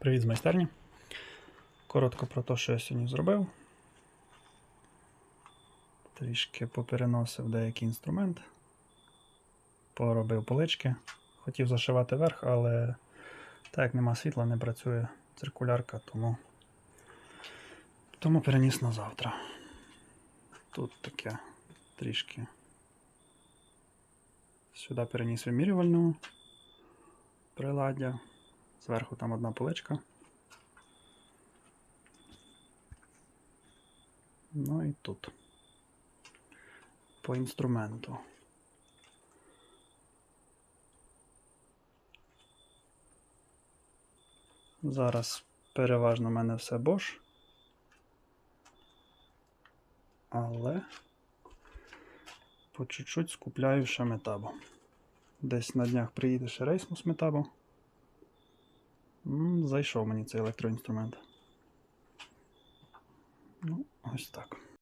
Привіт з майстерні. Коротко про те, що я сьогодні зробив. Трішки попереносив деякий інструмент. Поробив полички. Хотів зашивати верх, але так як нема світла, не працює циркулярка, тому, тому переніс на завтра. Тут таке трішки. Сюди переніс вимірювальну приладдя. Зверху там одна поличка. Ну і тут. По інструменту. Зараз переважно в мене все Bosch. Але по чуть-чуть скупляю ще метабо. Десь на днях приїде ще рейсмус метабо. Зайшов мені цей електроінструмент. Ну, ось так.